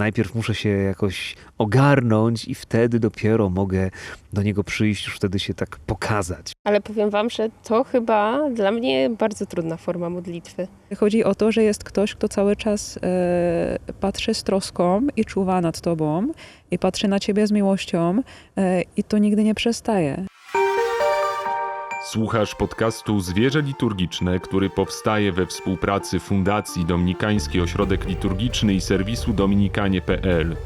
najpierw muszę się jakoś ogarnąć i wtedy dopiero mogę do niego przyjść, już wtedy się tak pokazać. Ale powiem wam, że to chyba dla mnie bardzo trudna forma modlitwy. Chodzi o to, że jest ktoś, kto cały czas e, patrzy z troską i czuwa nad tobą i patrzy na ciebie z miłością e, i to nigdy nie przestaje. Słuchasz podcastu Zwierzę Liturgiczne, który powstaje we współpracy Fundacji Dominikański Ośrodek Liturgiczny i serwisu dominikanie.pl.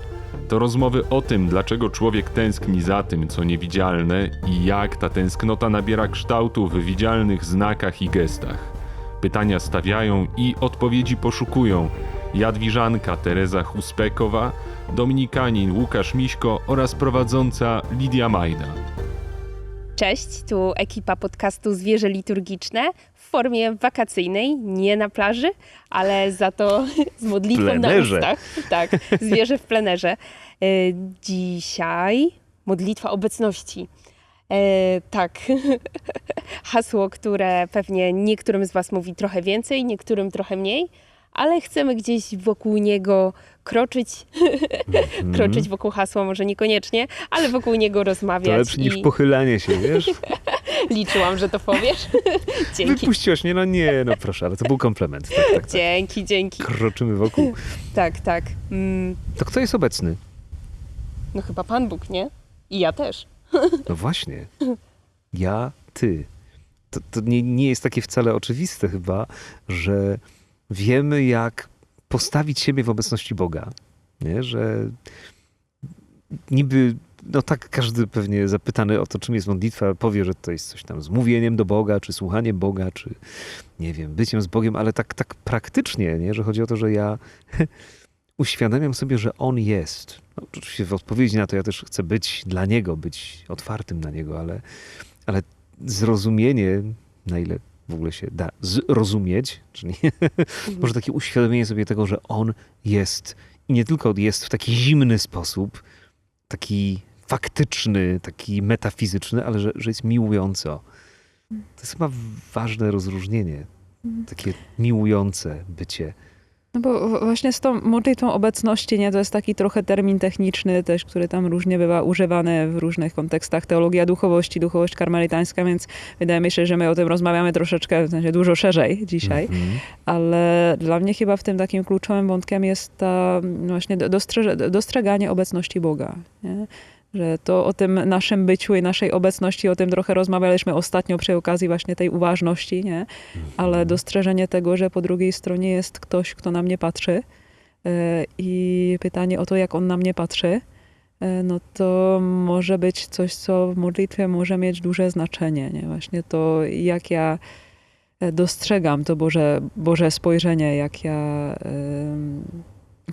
To rozmowy o tym, dlaczego człowiek tęskni za tym, co niewidzialne i jak ta tęsknota nabiera kształtu w widzialnych znakach i gestach. Pytania stawiają i odpowiedzi poszukują Jadwiżanka Teresa Huspekowa, Dominikanin Łukasz Miśko oraz prowadząca Lidia Majda. Cześć, tu ekipa podcastu Zwierzę Liturgiczne w formie wakacyjnej, nie na plaży, ale za to z modlitwą na ustach. Tak, zwierzę w plenerze. E, Dzisiaj modlitwa obecności. E, tak, hasło, które pewnie niektórym z Was mówi trochę więcej, niektórym trochę mniej, ale chcemy gdzieś wokół niego kroczyć, kroczyć wokół hasła, może niekoniecznie, ale wokół niego rozmawiać. To lepsze niż i pochylanie się, wiesz? liczyłam, że to powiesz. dzięki, Wypuściłaś mnie, no nie, no proszę, ale to był komplement. Tak, tak, tak. dzięki, dzięki. Kroczymy wokół. Tak, tak. Mm, To kto jest obecny? no chyba Pan Bóg, nie? I ja też. No właśnie. Ja, ty. To, to nie, nie jest takie wcale oczywiste chyba, że wiemy, jak postawić siebie w obecności Boga. Nie? Że niby, no tak każdy pewnie zapytany o to, czym jest modlitwa, powie, że to jest coś tam z mówieniem do Boga, czy słuchaniem Boga, czy nie wiem, byciem z Bogiem, ale tak, tak praktycznie, nie? że chodzi o to, że ja uświadamiam sobie, że On jest. No, oczywiście w odpowiedzi na to ja też chcę być dla Niego, być otwartym na Niego, ale, ale zrozumienie, na ile w ogóle się da zrozumieć, czyli może takie uświadomienie sobie tego, że On jest i nie tylko jest w taki zimny sposób, taki faktyczny, taki metafizyczny, ale że, że jest miłująco. To jest chyba ważne rozróżnienie. Takie miłujące bycie. No bo właśnie z tą modlitwą obecności, nie, to jest taki trochę termin techniczny też, który tam różnie bywa używany w różnych kontekstach. Teologia duchowości, duchowość karmelitańska, więc wydaje mi się, że my o tym rozmawiamy troszeczkę, w sensie dużo szerzej dzisiaj. Mhm. Ale dla mnie chyba w tym takim kluczowym wątkiem jest ta właśnie dostrzeganie obecności Boga. Nie? Że to o tym naszym byciu i naszej obecności, o tym trochę rozmawialiśmy ostatnio przy okazji właśnie tej uważności, nie? ale dostrzeżenie tego, że po drugiej stronie jest ktoś, kto na mnie patrzy e, i pytanie o to, jak on na mnie patrzy, e, no to może być coś, co w modlitwie może mieć duże znaczenie. Nie? Właśnie to, jak ja e, dostrzegam to Boże, Boże spojrzenie, jak ja,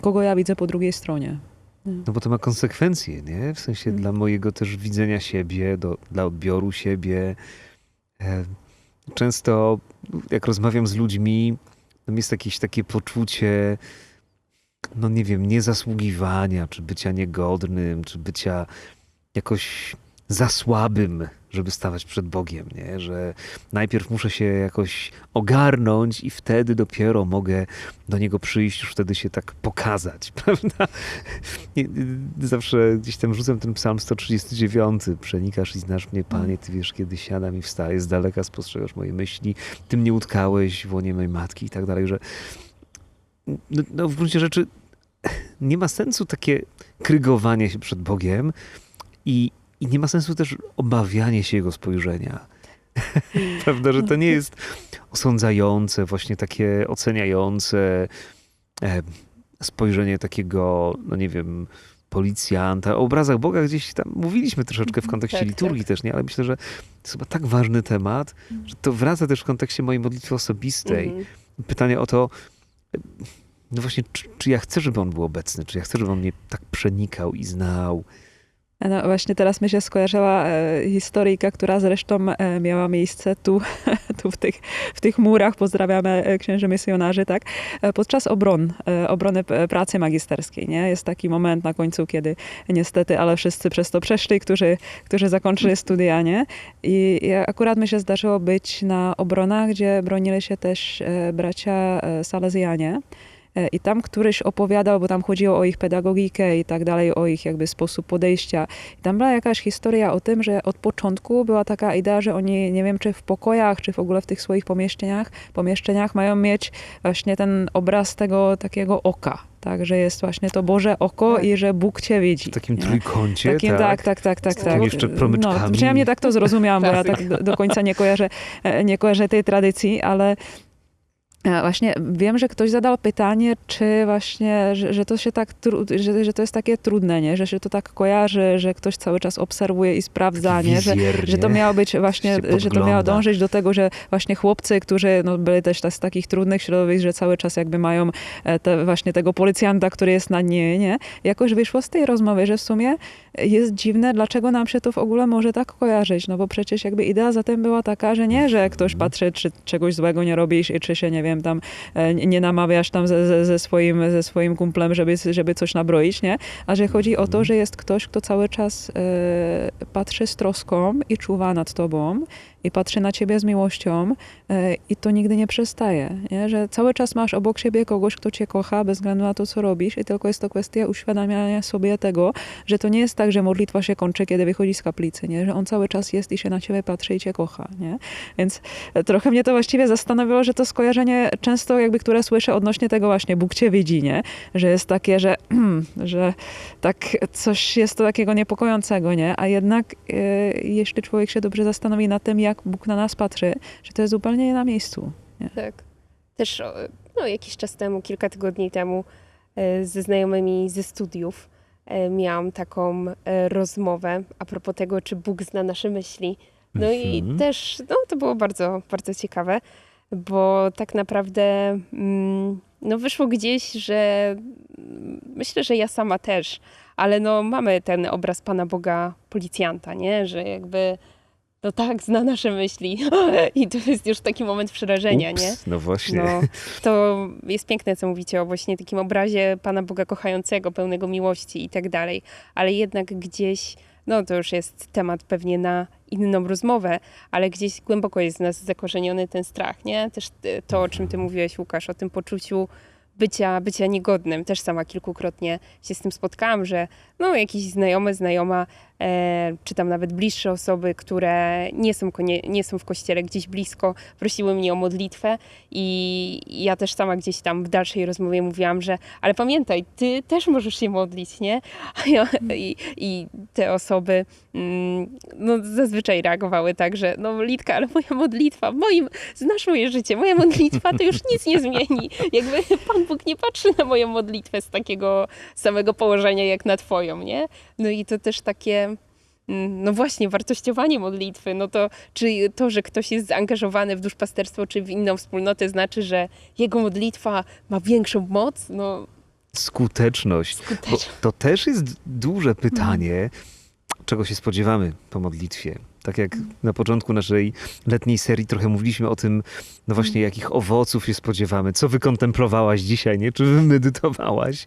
kogo ja widzę po drugiej stronie. No bo to ma konsekwencje, nie? W sensie Mm. dla mojego też widzenia siebie, do, dla odbioru siebie. E, Często jak rozmawiam z ludźmi, tam jest jakieś takie poczucie, no nie wiem, niezasługiwania, czy bycia niegodnym, czy bycia jakoś za słabym, żeby stawać przed Bogiem, nie? Że najpierw muszę się jakoś ogarnąć i wtedy dopiero mogę do Niego przyjść, już wtedy się tak pokazać, prawda? Zawsze gdzieś tam rzucam ten psalm 139. Przenikasz i znasz mnie, Panie, Ty wiesz, kiedy siadam i wstaję, z daleka spostrzegasz moje myśli, Ty mnie utkałeś w łonie mojej matki i tak dalej, że no, no w gruncie rzeczy nie ma sensu takie krygowanie się przed Bogiem i, i nie ma sensu też obawianie się Jego spojrzenia. Prawda, że to nie jest osądzające, właśnie takie oceniające e, spojrzenie takiego, no nie wiem, policjanta. O obrazach Boga gdzieś tam mówiliśmy troszeczkę w kontekście Tak, liturgii tak. też, nie? Ale myślę, że to jest chyba tak ważny temat, że to wraca też w kontekście mojej modlitwy osobistej. Mhm. Pytanie o to, no właśnie, czy, czy ja chcę, żeby on był obecny, czy ja chcę, żeby on mnie tak przenikał i znał. No właśnie teraz mi się skojarzyła e, historyjka, która zresztą e, miała miejsce tu, tu w, tych, w tych murach, pozdrawiamy e, księży misjonarzy, tak? Podczas obron, obrony pracy magisterskiej, nie? Jest taki moment na końcu, kiedy niestety, ale wszyscy przez to przeszli, którzy, którzy zakończyli studia, nie? I, akurat mi się zdarzyło być na obronach, gdzie bronili się też bracia Salezjanie. E, I tam któryś opowiadał, bo tam chodziło o ich pedagogikę i tak dalej, o ich jakby sposób podejścia. I tam była jakaś historia o tym, że od początku była taka idea, że oni, nie wiem, czy w pokojach, czy w ogóle w tych swoich pomieszczeniach, pomieszczeniach mają mieć właśnie ten obraz tego takiego oka. Tak, że jest właśnie to Boże oko Tak. i że Bóg cię widzi. W takim nie? trójkącie, Takim, tak. tak, tak, tak, tak. Tak. jeszcze promyczkami. No, przynajmniej tak to zrozumiałam, bo ja Klasyk. tak do, do końca nie kojarzę, e, nie kojarzę tej tradycji, ale właśnie wiem, że ktoś zadał pytanie, czy właśnie, że, że to się tak, że, że to jest takie trudne, nie? Że się to tak kojarzy, że ktoś cały czas obserwuje i sprawdza, nie? Że, że to miało być właśnie, że to miało dążyć do tego, że właśnie chłopcy, którzy no, byli też z takich trudnych środowisk, że cały czas jakby mają e, te, właśnie tego policjanta, który jest na nie, nie? Jakoś wyszło z tej rozmowy, że w sumie jest dziwne, dlaczego nam się to w ogóle może tak kojarzyć, no bo przecież jakby idea zatem była taka, że nie, że ktoś patrzy, czy czegoś złego nie robisz i czy się, nie wiem, tam e, nie namawiasz tam ze, ze, ze, swoim, ze swoim kumplem, żeby, żeby coś nabroić, nie? A że chodzi o to, że jest ktoś, kto cały czas e, patrzy z troską i czuwa nad tobą i patrzy na ciebie z miłością e, i to nigdy nie przestaje, nie? Że cały czas masz obok siebie kogoś, kto cię kocha bez względu na to, co robisz i tylko jest to kwestia uświadamiania sobie tego, że to nie jest tak, że modlitwa się kończy, kiedy wychodzi z kaplicy, nie? Że on cały czas jest i się na ciebie patrzy i cię kocha, nie? Więc e, trochę mnie to właściwie zastanowiło, że to skojarzenie często jakby, które słyszę odnośnie tego właśnie Bóg cię widzi, nie? Że jest takie, że, że tak coś jest to takiego niepokojącego, nie? A jednak e, jeśli człowiek się dobrze zastanowi nad tym, jak Bóg na nas patrzy, że to jest zupełnie nie na miejscu. Tak. Też no, jakiś czas temu, kilka tygodni temu, e, ze znajomymi ze studiów e, miałam taką e, rozmowę a propos tego, czy Bóg zna nasze myśli. No i Mhm. też no, to było bardzo, bardzo ciekawe, bo tak naprawdę mm, no, wyszło gdzieś, że mm, myślę, że ja sama też, ale no, mamy ten obraz Pana Boga policjanta, nie? Że jakby no tak, zna nasze myśli. I to jest już taki moment przerażenia, nie? Ups, no właśnie. No, to jest piękne, co mówicie o właśnie takim obrazie Pana Boga kochającego, pełnego miłości i tak dalej, ale jednak gdzieś, no to już jest temat pewnie na inną rozmowę, ale gdzieś głęboko jest w nas zakorzeniony ten strach, nie? Też y, to, o czym ty mówiłeś, Łukasz, o tym poczuciu bycia, bycia niegodnym. Też sama kilkukrotnie się z tym spotkałam, że no jakiś znajomy, znajoma, e, czy tam nawet bliższe osoby, które nie są, nie są w kościele gdzieś blisko, prosiły mnie o modlitwę i ja też sama gdzieś tam w dalszej rozmowie mówiłam, że ale pamiętaj, ty też możesz się modlić, nie? Ja, i, I te osoby mm, no, zazwyczaj reagowały tak, że no Litka, ale moja modlitwa, moim, znasz moje życie, moja modlitwa to już nic nie zmieni. Jakby Pan Bóg nie patrzy na moją modlitwę z takiego samego położenia jak na twoją, nie? No i to też takie no właśnie, wartościowanie modlitwy, no to czy to, że ktoś jest zaangażowany w duszpasterstwo czy w inną wspólnotę, znaczy, że jego modlitwa ma większą moc? No, Skuteczność. Bo skutecznie. to też jest duże pytanie, czego się spodziewamy po modlitwie. Tak jak na początku naszej letniej serii trochę mówiliśmy o tym, no właśnie jakich owoców się spodziewamy, co wykontemplowałaś dzisiaj, nie? Czy wymedytowałaś?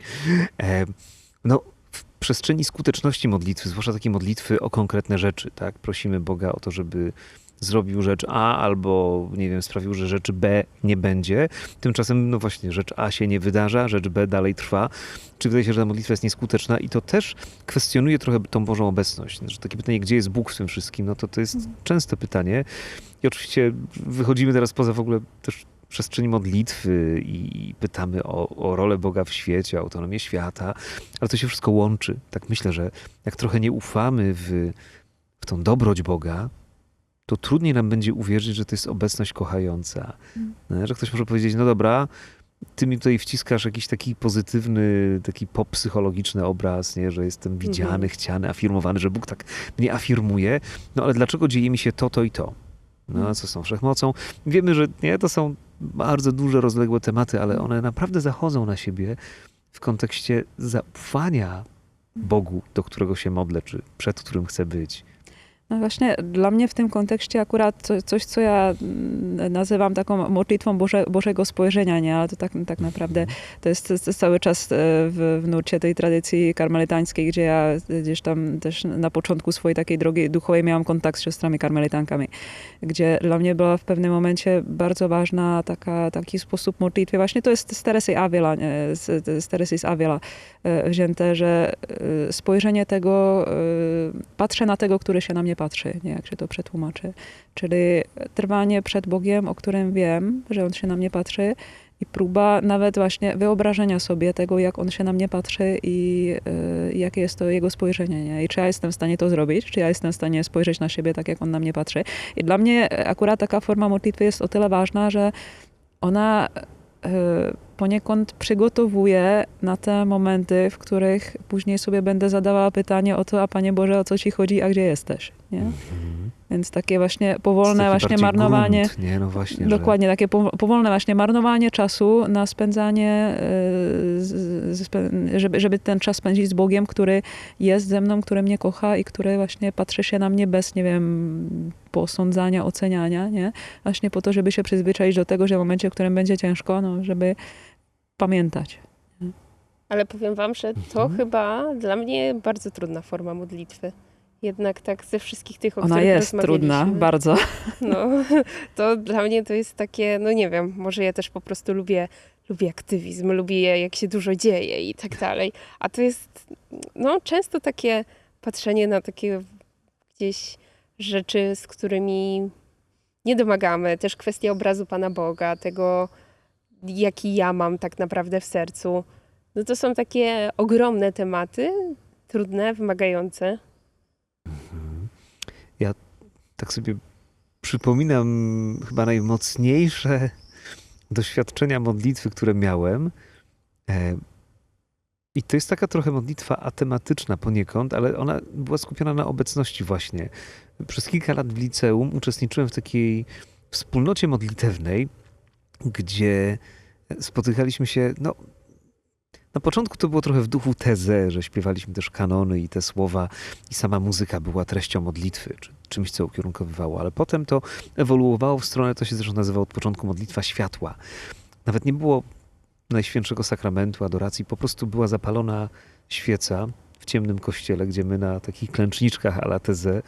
E, no, przestrzeni skuteczności modlitwy, zwłaszcza takiej modlitwy o konkretne rzeczy, tak? Prosimy Boga o to, żeby zrobił rzecz A albo, nie wiem, sprawił, że rzecz B nie będzie. Tymczasem, no właśnie, rzecz A się nie wydarza, rzecz B dalej trwa. Czy wydaje się, że ta modlitwa jest nieskuteczna i to też kwestionuje trochę tą Bożą obecność. Znaczy, takie pytanie, gdzie jest Bóg w tym wszystkim, no to to jest częste pytanie. I oczywiście wychodzimy teraz poza w ogóle też przestrzeń modlitwy i pytamy o, o rolę Boga w świecie, o autonomię świata, ale to się wszystko łączy. Tak myślę, że jak trochę nie ufamy w, w tą dobroć Boga, to trudniej nam będzie uwierzyć, że to jest obecność kochająca. No, Że ktoś może powiedzieć, no dobra, ty mi tutaj wciskasz jakiś taki pozytywny, taki pop-psychologiczny obraz, nie? że jestem widziany, Mhm. chciany, afirmowany, że Bóg tak mnie afirmuje, no ale dlaczego dzieje mi się to, to i to? No, a co są wszechmocą? Wiemy, że nie, to są bardzo duże, rozległe tematy, ale one naprawdę zachodzą na siebie w kontekście zaufania Bogu, do którego się modlę, czy przed którym chcę być. No właśnie dla mnie w tym kontekście akurat co, coś, co ja mm, nazywam taką modlitwą Boże, Bożego spojrzenia, nie? Ale to tak, tak naprawdę to jest, to jest cały czas e, w, w nurcie tej tradycji karmelitańskiej, gdzie ja gdzieś tam też na początku swojej takiej drogi duchowej miałam kontakt z siostrami karmelitankami, gdzie dla mnie była w pewnym momencie bardzo ważna taka, taki sposób modlitwy. Właśnie to jest z Teresy Avila, nie? z, z Teresy z Avila e, wzięte, że e, spojrzenie tego, e, patrzę na tego, który się na mnie patrzy, nie? jak się to przetłumaczy. Czyli trwanie przed Bogiem, o którym wiem, że On się na mnie patrzy i próba nawet właśnie wyobrażenia sobie tego, jak On się na mnie patrzy i y, jakie jest to Jego spojrzenie. Nie? I czy ja jestem w stanie to zrobić, czy ja jestem w stanie spojrzeć na siebie tak, jak On na mnie patrzy. I dla mnie akurat taka forma modlitwy jest o tyle ważna, że ona poniekąd przygotowuje na te momenty, w których później sobie będę zadawała pytanie o to, a Panie Boże, o co Ci chodzi, a gdzie? Nie? Więc takie właśnie powolne właśnie marnowanie, Grunt, nie, no właśnie. dokładnie, takie powo- powolne właśnie marnowanie czasu na spędzanie, e, z, z, spe- żeby, żeby ten czas spędzić z Bogiem, który jest ze mną, który mnie kocha i który właśnie patrzy się na mnie bez, nie wiem, posądzania, oceniania, nie? Właśnie po to, żeby się przyzwyczaić do tego, że w momencie, w którym będzie ciężko, no, żeby pamiętać. Ale powiem wam, że to Mhm. chyba dla mnie bardzo trudna forma modlitwy. Jednak tak ze wszystkich tych, o Ona których jest trudna, bardzo. No, to dla mnie to jest takie, no nie wiem, może ja też po prostu lubię, lubię aktywizm, lubię jak się dużo dzieje i tak dalej. A to jest, no często takie patrzenie na takie gdzieś rzeczy, z którymi nie domagamy. Też kwestia obrazu Pana Boga, tego, jaki ja mam tak naprawdę w sercu. No to są takie ogromne tematy, trudne, wymagające. Ja tak sobie przypominam chyba najmocniejsze doświadczenia modlitwy, które miałem. E, I to jest taka trochę modlitwa atematyczna poniekąd, ale ona była skupiona na obecności właśnie. Przez kilka lat w liceum uczestniczyłem w takiej wspólnocie modlitewnej, gdzie spotykaliśmy się, no na początku to było trochę w duchu teze, że śpiewaliśmy też kanony i te słowa i sama muzyka była treścią modlitwy, czy czymś, co ukierunkowywało, ale potem to ewoluowało w stronę, to się zresztą nazywa od początku modlitwa światła. Nawet nie było Najświętszego Sakramentu, adoracji, po prostu była zapalona świeca w ciemnym kościele, gdzie my na takich klęczniczkach a la tezę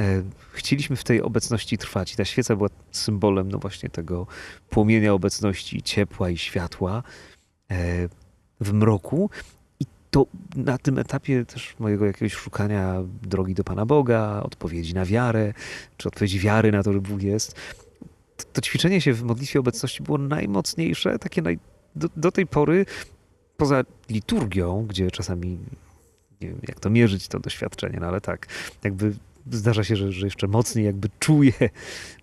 e, chcieliśmy w tej obecności trwać. I ta świeca była symbolem no właśnie tego płomienia obecności, ciepła i światła e, w mroku. I to na tym etapie też mojego jakiegoś szukania drogi do Pana Boga, odpowiedzi na wiarę, czy odpowiedzi wiary na to, że Bóg jest, to, to ćwiczenie się w modlitwie obecności było najmocniejsze, takie naj, do, do tej pory, poza liturgią, gdzie czasami nie wiem, jak to mierzyć, to doświadczenie, no ale tak, jakby zdarza się, że, że jeszcze mocniej jakby czuję,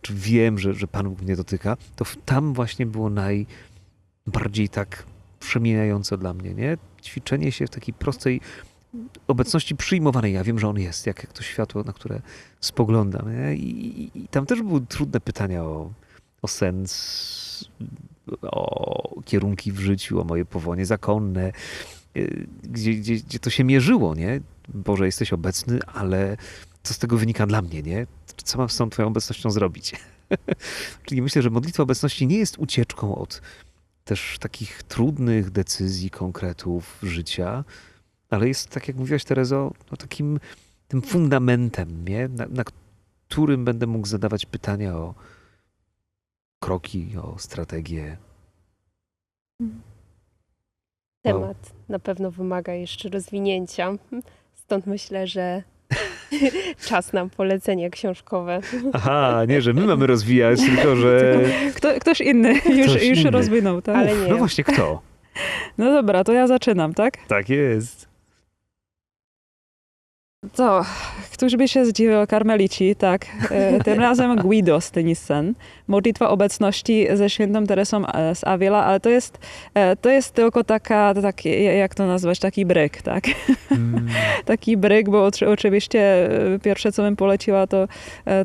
czy wiem, że, że Pan Bóg mnie dotyka, to tam właśnie było najbardziej tak przemieniające dla mnie, nie? Ćwiczenie się w takiej prostej obecności przyjmowanej. Ja wiem, że On jest, jak, jak to światło, na które spoglądam. Nie? I, i, I tam też były trudne pytania o, o sens, o kierunki w życiu, o moje powołanie zakonne, y, gdzie, gdzie, gdzie to się mierzyło, nie? Boże, jesteś obecny, ale co z tego wynika dla mnie, nie? Co mam z tą twoją obecnością zrobić? Czyli myślę, że modlitwa obecności nie jest ucieczką od też takich trudnych decyzji, konkretów życia, ale jest, tak jak mówiłaś Terezo, no takim tym fundamentem, nie? Na, na którym będę mógł zadawać pytania o kroki, o strategię. Temat na pewno wymaga jeszcze rozwinięcia. Stąd myślę, że czas na polecenie książkowe. Aha, nie, że my mamy rozwijać, tylko że... Kto, ktoś inny już, Ktoś już inny. rozwinął, tak? Ale Uf, nie. No właśnie, kto? No dobra, to ja zaczynam, tak? Tak jest. Co? Któż by się zdziwił? Karmelici, tak. E, Tym razem Guido z Tenissen. Modlitwa obecności ze świętą Teresą e, z Avila, ale to jest, e, to jest tylko taka, taki, jak to nazwać, taki bryk, tak? Mm, Taki bryk, bo oczy- oczywiście pierwsze, co bym poleciła, to,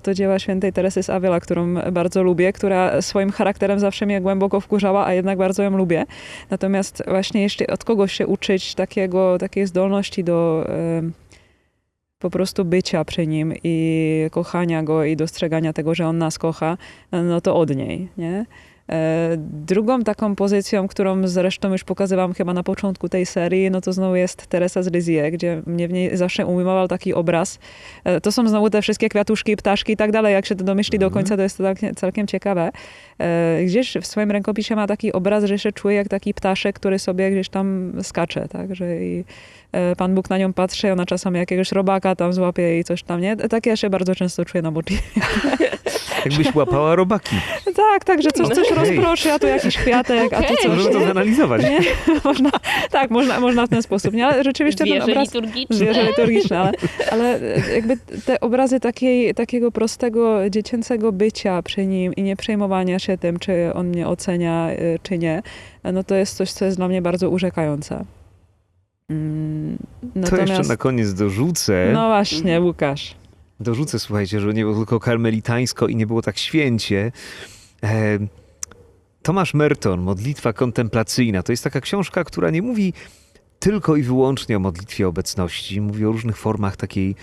to dzieła świętej Teresy z Avila, którą bardzo lubię, która swoim charakterem zawsze mnie głęboko wkurzała, a jednak bardzo ją lubię. Natomiast właśnie jeśli od kogoś się uczyć takiego, takiej zdolności do po prostu bycia przy nim i kochania go i dostrzegania tego, że on nas kocha, no to od niej, nie? E, Drugą taką pozycją, którą zresztą już pokazywałam chyba na początku tej serii, no to znowu jest Teresa z Lizzie, gdzie mnie w niej zawsze ujmował taki obraz. E, To są znowu te wszystkie kwiatuszki, ptaszki i tak dalej. Jak się to domyśli do końca, to jest to całkiem ciekawe. E, Gdzieś w swoim rękopisie ma taki obraz, że się czuje jak taki ptaszek, który sobie gdzieś tam skacze, tak? Że i Pan Bóg na nią patrzy, ona czasami jakiegoś robaka tam złapie i coś tam, nie? Tak ja się bardzo często czuję na modlitwie. Jakbyś łapała robaki. Tak, tak, że coś, coś Okej. rozproszy, a tu jakiś kwiatek, a tu coś. Możemy to nie? zanalizować. Nie? Można, tak, można, można w ten sposób, nie? Ale rzeczywiście ten Zwierzę obraz... liturgiczne. Zwierzę liturgiczne, ale, ale jakby te obrazy takiej, takiego prostego, dziecięcego bycia przy nim i nie przejmowania się tym, czy on mnie ocenia, y, czy nie, no to jest coś, co jest dla mnie bardzo urzekające. Mm, To jeszcze na koniec dorzucę. No właśnie, Łukasz. Dorzucę, słuchajcie, że nie było tylko karmelitańsko i nie było tak święcie. E, Tomasz Merton, Modlitwa kontemplacyjna, to jest taka książka, która nie mówi tylko i wyłącznie o modlitwie obecności. Mówi o różnych formach takiej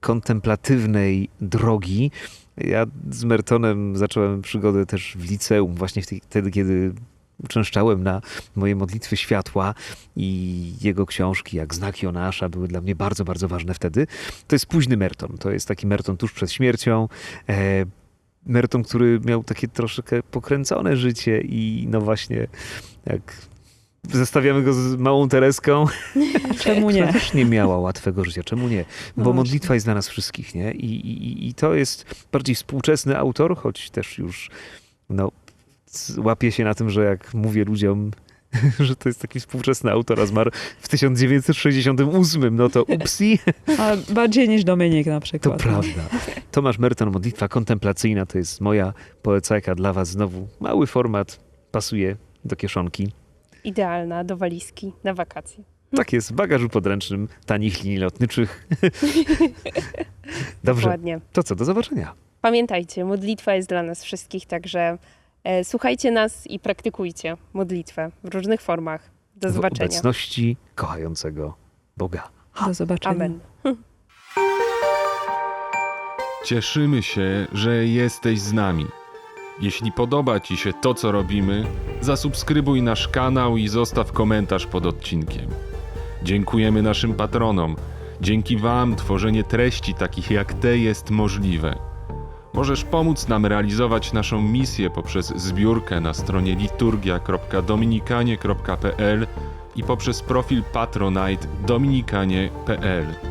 kontemplatywnej drogi. Ja z Mertonem zacząłem przygodę też w liceum, właśnie wtedy, kiedy uczęszczałem na moje modlitwy światła i jego książki, jak Znak Jonasza, były dla mnie bardzo, bardzo ważne wtedy. To jest późny Merton. To jest taki Merton tuż przed śmiercią. E, Merton, który miał takie troszkę pokręcone życie i no właśnie, jak zestawiamy go z małą Tereską, czemu która nie? też nie miała łatwego życia. Czemu nie? No Bo właśnie. modlitwa jest dla nas wszystkich, nie? I, i, I to jest bardziej współczesny autor, choć też już no, łapie się na tym, że jak mówię ludziom, że to jest taki współczesny autor, a zmarł w 1968, no to upsi, A bardziej niż Dominik na to przykład. prawda. Tomasz Merton, modlitwa kontemplacyjna, to jest moja polecajka dla was. Znowu mały format, pasuje do kieszonki. Idealna do walizki na wakacje. Tak jest, w bagażu podręcznym tanich linii lotniczych. Dobrze, Dokładnie. to co, do zobaczenia. Pamiętajcie, modlitwa jest dla nas wszystkich, także słuchajcie nas i praktykujcie modlitwę w różnych formach. Do W zobaczenia. obecności kochającego Boga. Do zobaczenia. Amen. Cieszymy się, że jesteś z nami. Jeśli podoba Ci się to, co robimy, zasubskrybuj nasz kanał i zostaw komentarz pod odcinkiem. Dziękujemy naszym patronom. Dzięki Wam tworzenie treści takich jak te jest możliwe. Możesz pomóc nam realizować naszą misję poprzez zbiórkę na stronie liturgia.dominikanie.pl i poprzez profil Patronite dominikanie.pl.